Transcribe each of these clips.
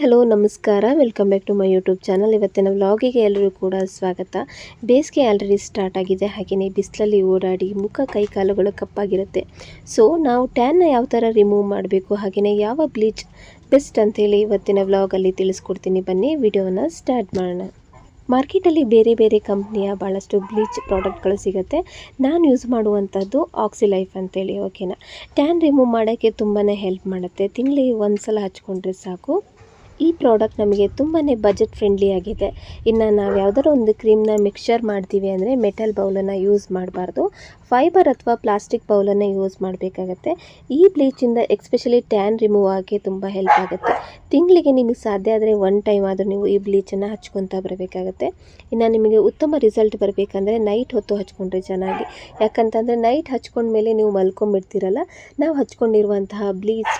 Hello, ನಮಸ್ಕಾರ. Welcome back to my YouTube channel. ಇವತ್ತಿನ ವ್ಲಾಗಿಗೆ ಎಲ್ಲರೂ ಕೂಡ ಸ್ವಾಗತ. ಬೇಸಿಗೆ ಆಲ್ರೆಡಿ ಸ್ಟಾರ್ಟ್ ಆಗಿದೆ. ಹಾಗೆಯೇ ಬಿಸಿಲಲ್ಲಿ ಓಡಾಡಿ ಮುಖ, ಕೈ, ಕಾಲುಗಳು ಕಪ್ಪಾಗಿರುತ್ತೆ. ಸೊ ನಾವು ಟ್ಯಾನ್ನ ಯಾವ ಥರ ರಿಮೂವ್ ಮಾಡಬೇಕು ಹಾಗೆಯೇ ಯಾವ ಬ್ಲೀಚ್ ಬೆಸ್ಟ್ ಅಂತೇಳಿ ಇವತ್ತಿನ ವ್ಲಾಗಲ್ಲಿ ತಿಳಿಸ್ಕೊಡ್ತೀನಿ. ಬನ್ನಿ, ವಿಡಿಯೋನ ಸ್ಟಾರ್ಟ್ ಮಾಡೋಣ. ಮಾರ್ಕೆಟಲ್ಲಿ ಬೇರೆ ಬೇರೆ ಕಂಪ್ನಿಯ ಭಾಳಷ್ಟು ಬ್ಲೀಚ್ ಪ್ರಾಡಕ್ಟ್ಗಳು ಸಿಗುತ್ತೆ. ನಾನು ಯೂಸ್ ಮಾಡುವಂಥದ್ದು ಆಕ್ಸಿಲೈಫ್ ಅಂತೇಳಿ ಓಕೆನಾ ಟ್ಯಾನ್ ರಿಮೂವ್ ಮಾಡೋಕ್ಕೆ ತುಂಬಾ ಹೆಲ್ಪ್ ಮಾಡುತ್ತೆ. ತಿಂಗಳಿಗೆ ಒಂದು ಸಲ ಹಚ್ಕೊಂಡ್ರೆ ಸಾಕು. ಈ ಪ್ರಾಡಕ್ಟ್ ನಮಗೆ ತುಂಬಾ ಬಜೆಟ್ ಫ್ರೆಂಡ್ಲಿ ಆಗಿದೆ. ಇನ್ನು ನಾವು ಯಾವುದಾದ್ರು ಒಂದು ಕ್ರೀಮ್ನ ಮಿಕ್ಸ್ಚರ್ ಮಾಡ್ತೀವಿ ಅಂದರೆ ಮೆಟಲ್ ಬೌಲನ್ನು ಯೂಸ್ ಮಾಡಬಾರ್ದು. ಫೈಬರ್ ಅಥವಾ ಪ್ಲಾಸ್ಟಿಕ್ ಬೌಲನ್ನು ಯೂಸ್ ಮಾಡಬೇಕಾಗತ್ತೆ. ಈ ಬ್ಲೀಚಿಂದ ಎಕ್ಸ್ಪೆಷಲಿ ಟ್ಯಾನ್ ರಿಮೂವ್ ಆಗಿ ತುಂಬ ಹೆಲ್ಪ್ ಆಗುತ್ತೆ. ತಿಂಗಳಿಗೆ ನಿಮಗೆ ಸಾಧ್ಯ ಆದರೆ ಒನ್ ಟೈಮ್ ಆದರೂ ನೀವು ಈ ಬ್ಲೀಚನ್ನು ಹಚ್ಕೊತಾ ಬರಬೇಕಾಗತ್ತೆ. ಇನ್ನು ನಿಮಗೆ ಉತ್ತಮ ರಿಸಲ್ಟ್ ಬರಬೇಕಂದ್ರೆ ನೈಟ್ ಹೊತ್ತು ಹಚ್ಕೊಂಡ್ರೆ ಚೆನ್ನಾಗಿ. ಯಾಕಂತಂದರೆ ನೈಟ್ ಹಚ್ಕೊಂಡ್ಮೇಲೆ ನೀವು ಮಲ್ಕೊಂಡ್ಬಿಡ್ತೀರಲ್ಲ, ನಾವು ಹಚ್ಕೊಂಡಿರುವಂತಹ ಬ್ಲೀಚ್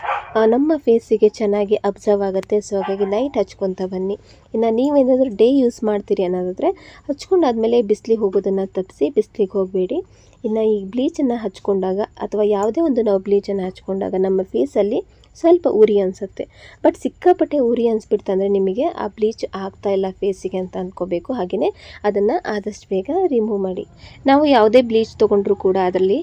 ನಮ್ಮ ಫೇಸಿಗೆ ಚೆನ್ನಾಗಿ ಅಬ್ಸರ್ವ್ ಆಗುತ್ತೆ. ಸೊ ಹಾಗಾಗಿ ನೈಟ್ ಹಚ್ಕೊತ ಬನ್ನಿ. ಇನ್ನು ನೀವೇನಾದರೂ ಡೇ ಯೂಸ್ ಮಾಡ್ತೀರಿ ಅನ್ನೋದಾದರೆ, ಹಚ್ಕೊಂಡಾದ್ಮೇಲೆ ಬಿಸಿಲಿಗೆ ಹೋಗೋದನ್ನು ತಪ್ಪಿಸಿ ಬಿಸಿಲಿಗೆ ಹೋಗಬೇಡಿ. ಇನ್ನು ಈ ಬ್ಲೀಚನ್ನು ಹಚ್ಕೊಂಡಾಗ ಅಥವಾ ಯಾವುದೇ ಒಂದು ನಾವು ಬ್ಲೀಚನ್ನು ಹಚ್ಕೊಂಡಾಗ ನಮ್ಮ ಫೇಸಲ್ಲಿ ಸ್ವಲ್ಪ ಉರಿ ಅನಿಸುತ್ತೆ. ಬಟ್ ಸಿಕ್ಕಾಪಟ್ಟೆ ಉರಿ ಅನಿಸ್ಬಿಡ್ತಂದರೆ ನಿಮಗೆ ಆ ಬ್ಲೀಚ್ ಆಗ್ತಾ ಇಲ್ಲ ಫೇಸಿಗೆ ಅಂತ ಅಂದ್ಕೋಬೇಕು ಹಾಗೆಯೇ ಅದನ್ನು ಆದಷ್ಟು ಬೇಗ ರಿಮೂವ್ ಮಾಡಿ. ನಾವು ಯಾವುದೇ ಬ್ಲೀಚ್ ತೊಗೊಂಡ್ರೂ ಕೂಡ ಅದರಲ್ಲಿ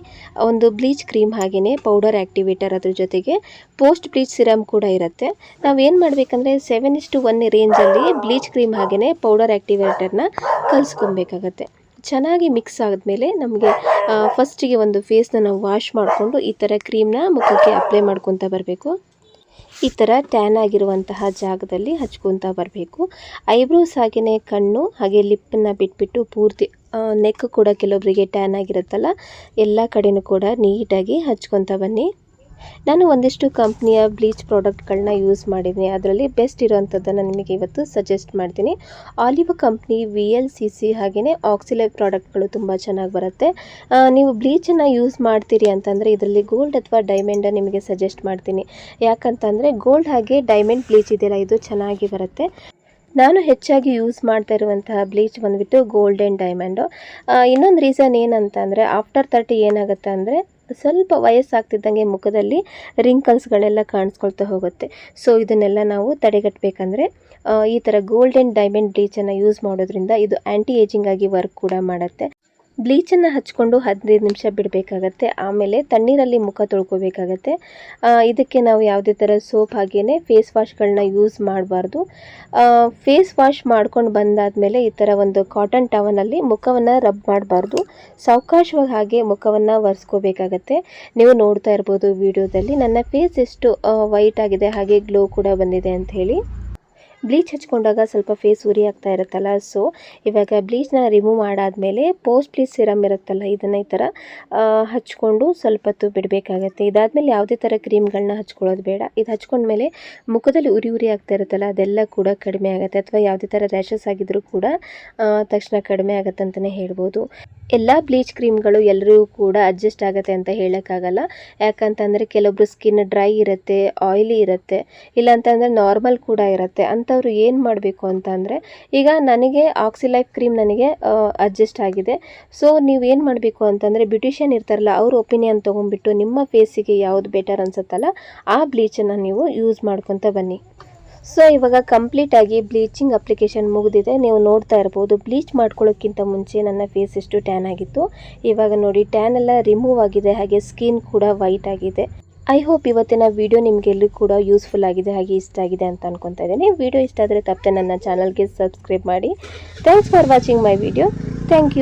ಒಂದು ಬ್ಲೀಚ್ ಕ್ರೀಮ್ ಹಾಗೆಯೇ ಪೌಡರ್ ಆ್ಯಕ್ಟಿವೇಟರ್ ಅದ್ರ ಜೊತೆಗೆ ಪೋಸ್ಟ್ ಬ್ಲೀಚ್ ಸಿರಮ್ ಕೂಡ ಇರುತ್ತೆ. ನಾವು ಏನು ಮಾಡಬೇಕಂದ್ರೆ ಸೆವೆನ್ ಇಷ್ಟು ಒನ್ ರೇಂಜಲ್ಲಿ ಬ್ಲೀಚ್ ಕ್ರೀಮ್ ಹಾಗೆಯೇ ಪೌಡರ್ ಆ್ಯಕ್ಟಿವೇಟರ್ನ ಕಲಿಸ್ಕೊಬೇಕಾಗತ್ತೆ. ಚೆನ್ನಾಗಿ ಮಿಕ್ಸ್ ಆದಮೇಲೆ ನಮಗೆ ಫಸ್ಟಿಗೆ ಒಂದು ಫೇಸ್ನ ನಾವು ವಾಶ್ ಮಾಡಿಕೊಂಡು ಈ ಥರ ಕ್ರೀಮ್ನ ಮುಖಕ್ಕೆ ಅಪ್ಲೈ ಮಾಡ್ಕೊತಾ ಬರಬೇಕು. ಈ ಥರ ಟ್ಯಾನ್ ಆಗಿರುವಂತಹ ಜಾಗದಲ್ಲಿ ಹಚ್ಕೊತಾ ಬರಬೇಕು. ಐಬ್ರೋಸ್ ಹಾಗೆಯೇ ಕಣ್ಣು, ಹಾಗೆ ಲಿಪ್ಪನ್ನು ಬಿಟ್ಬಿಟ್ಟು ಪೂರ್ತಿ ನೆಕ್ ಕೂಡ ಕೆಲವೊಬ್ಬರಿಗೆ ಟ್ಯಾನ್ ಆಗಿರುತ್ತಲ್ಲ, ಎಲ್ಲ ಕಡೆಯೂ ಕೂಡ ನೀಟಾಗಿ ಹಚ್ಕೊತಾ ಬನ್ನಿ. ನಾನು ಒಂದಿಷ್ಟು ಕಂಪ್ನಿಯ ಬ್ಲೀಚ್ ಪ್ರಾಡಕ್ಟ್ಗಳನ್ನ ಯೂಸ್ ಮಾಡಿದ್ದೀನಿ. ಅದರಲ್ಲಿ ಬೆಸ್ಟ್ ಇರೋವಂಥದ್ದನ್ನು ನಿಮಗೆ ಇವತ್ತು ಸಜೆಸ್ಟ್ ಮಾಡ್ತೀನಿ. Olive company, V L C C ಹಾಗೆಯೇ ಆಕ್ಸಿಲೈ ಪ್ರಾಡಕ್ಟ್ಗಳು ತುಂಬ ಚೆನ್ನಾಗಿ ಬರುತ್ತೆ. ನೀವು ಬ್ಲೀಚನ್ನು ಯೂಸ್ ಮಾಡ್ತೀರಿ ಅಂತಂದರೆ ಇದರಲ್ಲಿ ಗೋಲ್ಡ್ ಅಥವಾ ಡೈಮಂಡ್ ನಿಮಗೆ ಸಜೆಸ್ಟ್ ಮಾಡ್ತೀನಿ. ಯಾಕಂತಂದರೆ ಗೋಲ್ಡ್ ಹಾಗೆ ಡೈಮಂಡ್ ಬ್ಲೀಚ್ ಇದೆಯಲ್ಲ, ಇದು ಚೆನ್ನಾಗಿ ಬರುತ್ತೆ. ನಾನು ಹೆಚ್ಚಾಗಿ ಯೂಸ್ ಮಾಡ್ತಾ ಇರುವಂತಹ ಬ್ಲೀಚ್ ಬಂದುಬಿಟ್ಟು ಗೋಲ್ಡನ್ ಡೈಮಂಡು. ಇನ್ನೊಂದು ರೀಸನ್ ಏನಂತಂದರೆ, ಆಫ್ಟರ್ ತರ್ಟಿ ಏನಾಗುತ್ತೆ ಅಂದರೆ ಸ್ವಲ್ಪ ವಯಸ್ಸಾಗ್ತಿದ್ದಂಗೆ ಮುಖದಲ್ಲಿ ರಿಂಕಲ್ಸ್ಗಳೆಲ್ಲ ಕಾಣಿಸ್ಕೊಳ್ತಾ ಹೋಗುತ್ತೆ. ಸೊ ಇದನ್ನೆಲ್ಲ ನಾವು ತಡೆಗಟ್ಟಬೇಕಂದ್ರೆ ಈ ಥರ ಗೋಲ್ಡನ್ ಡೈಮಂಡ್ ಬ್ಲೀಚನ್ನು ಯೂಸ್ ಮಾಡೋದ್ರಿಂದ ಇದು ಆ್ಯಂಟಿ ಏಜಿಂಗ್ ಆಗಿ ವರ್ಕ್ ಕೂಡ ಮಾಡುತ್ತೆ. ಬ್ಲೀಚನ್ನು ಹಚ್ಕೊಂಡು ಹದಿನೈದು ನಿಮಿಷ ಬಿಡಬೇಕಾಗತ್ತೆ. ಆಮೇಲೆ ತಣ್ಣೀರಲ್ಲಿ ಮುಖ ತೊಳ್ಕೊಬೇಕಾಗತ್ತೆ. ಇದಕ್ಕೆ ನಾವು ಯಾವುದೇ ಥರ ಸೋಪ್ ಹಾಗೆಯೇ ಫೇಸ್ ವಾಶ್ಗಳನ್ನ ಯೂಸ್ ಮಾಡಬಾರ್ದು. ಫೇಸ್ ವಾಶ್ ಮಾಡ್ಕೊಂಡು ಬಂದಾದಮೇಲೆ ಈ ಥರ ಒಂದು ಕಾಟನ್ ಟವನಲ್ಲಿ ಮುಖವನ್ನು ರಬ್ ಮಾಡಬಾರ್ದು. ಸಾವಕಾಶವಾಗಿ ಹಾಗೆ ಮುಖವನ್ನು ಒರೆಸ್ಕೋಬೇಕಾಗತ್ತೆ. ನೀವು ನೋಡ್ತಾ ಇರ್ಬೋದು ವಿಡಿಯೋದಲ್ಲಿ. ನನ್ನ ಫೇಸ್ ಎಷ್ಟು ವೈಟ್ ಆಗಿದೆ ಹಾಗೆ ಗ್ಲೋ ಕೂಡ ಬಂದಿದೆ ಅಂತ ಹೇಳಿ. ಬ್ಲೀಚ್ ಹಚ್ಕೊಂಡಾಗ ಸ್ವಲ್ಪ ಫೇಸ್ ಉರಿ ಆಗ್ತಾ ಇರುತ್ತಲ್ಲ ಸೊ ಇವಾಗ ಬ್ಲೀಚ್ನ ರಿಮೂವ್ ಮಾಡಾದಮೇಲೆ ಪೋಸ್ಟ್ ಬ್ಲೀಚ್ ಸಿರಮ್ ಇರುತ್ತಲ್ಲ, ಇದನ್ನು ಈ ಥರ ಹಚ್ಕೊಂಡು ಸ್ವಲ್ಪ ಹೊತ್ತು ಬಿಡಬೇಕಾಗತ್ತೆ. ಇದಾದಮೇಲೆ ಯಾವುದೇ ಥರ ಕ್ರೀಮ್ಗಳನ್ನ ಹಚ್ಕೊಳ್ಳೋದು ಬೇಡ. ಇದು ಹಚ್ಕೊಂಡ್ಮೇಲೆ ಮುಖದಲ್ಲಿ ಉರಿ ಉರಿ ಆಗ್ತಾ ಇರುತ್ತಲ್ಲ, ಅದೆಲ್ಲ ಕೂಡ ಕಡಿಮೆ ಆಗುತ್ತೆ. ಅಥವಾ ಯಾವುದೇ ಥರ ರ್ಯಾಷಸ್ ಆಗಿದ್ರೂ ಕೂಡ ತಕ್ಷಣ ಕಡಿಮೆ ಆಗುತ್ತೆ ಅಂತಲೇ ಹೇಳ್ಬೋದು. ಎಲ್ಲ ಬ್ಲೀಚ್ ಕ್ರೀಮ್ಗಳು ಎಲ್ಲರಿಗೂ ಕೂಡ ಅಡ್ಜಸ್ಟ್ ಆಗುತ್ತೆ ಅಂತ ಹೇಳೋಕ್ಕಾಗಲ್ಲ. ಯಾಕಂತಂದರೆ ಕೆಲವೊಬ್ರು ಸ್ಕಿನ್ ಡ್ರೈ ಇರುತ್ತೆ ಆಯಿಲಿ ಇರುತ್ತೆ, ಇಲ್ಲಾಂತಂದರೆ ನಾರ್ಮಲ್ ಕೂಡ ಇರುತ್ತೆ. ಅಂಥವ್ರು ಏನು ಮಾಡಬೇಕು ಅಂತ ಅಂದರೆ, ಈಗ ನನಗೆ ಆಕ್ಸಿಲೈಫ್ ಕ್ರೀಮ್ ನನಗೆ ಅಡ್ಜಸ್ಟ್ ಆಗಿದೆ. ಸೊ ನೀವು ಏನು ಮಾಡಬೇಕು ಅಂತಂದರೆ ಬ್ಯೂಟಿಷಿಯನ್ ಇರ್ತಾರಲ್ಲ, ಅವ್ರ ಒಪಿನಿಯನ್ ತೊಗೊಂಡ್ಬಿಟ್ಟು ನಿಮ್ಮ ಫೇಸಿಗೆ ಯಾವುದು ಬೆಟರ್ ಅನ್ಸುತ್ತಲ್ಲ, ಆ ಬ್ಲೀಚನ್ನು ನೀವು ಯೂಸ್ ಮಾಡ್ಕೊತ ಬನ್ನಿ. ಸೊ ಇವಾಗ ಕಂಪ್ಲೀಟಾಗಿ ಬ್ಲೀಚಿಂಗ್ ಅಪ್ಲಿಕೇಶನ್ ಮುಗಿದಿದೆ. ನೀವು ನೋಡ್ತಾ ಇರ್ಬೋದು ಬ್ಲೀಚ್ ಮಾಡ್ಕೊಳ್ಳೋಕ್ಕಿಂತ ಮುಂಚೆ ನನ್ನ ಫೇಸ್ ಎಷ್ಟು ಟ್ಯಾನ್ ಆಗಿತ್ತು. ಇವಾಗ ನೋಡಿ ಟ್ಯಾನ್ ಎಲ್ಲ ರಿಮೂವ್ ಆಗಿದೆ, ಹಾಗೆ ಸ್ಕಿನ್ ಕೂಡ ವೈಟ್ ಆಗಿದೆ. ಐ ಹೋಪ್ ಇವತ್ತಿನ ವಿಡಿಯೋ ನಿಮಗೆಲ್ಲೂ ಕೂಡ ಯೂಸ್ಫುಲ್ ಆಗಿದೆ, ಹಾಗೆ ಇಷ್ಟ ಆಗಿದೆ ಅಂತ ಅನ್ಕೊತಾ ಇದ್ದೀನಿ. ವಿಡಿಯೋ ಇಷ್ಟ ಆದರೆ ತಪ್ಪದೆ ನನ್ನ ಚಾನಲ್ಗೆ ಸಬ್ಸ್ಕ್ರೈಬ್ ಮಾಡಿ. Thanks for watching my video thank you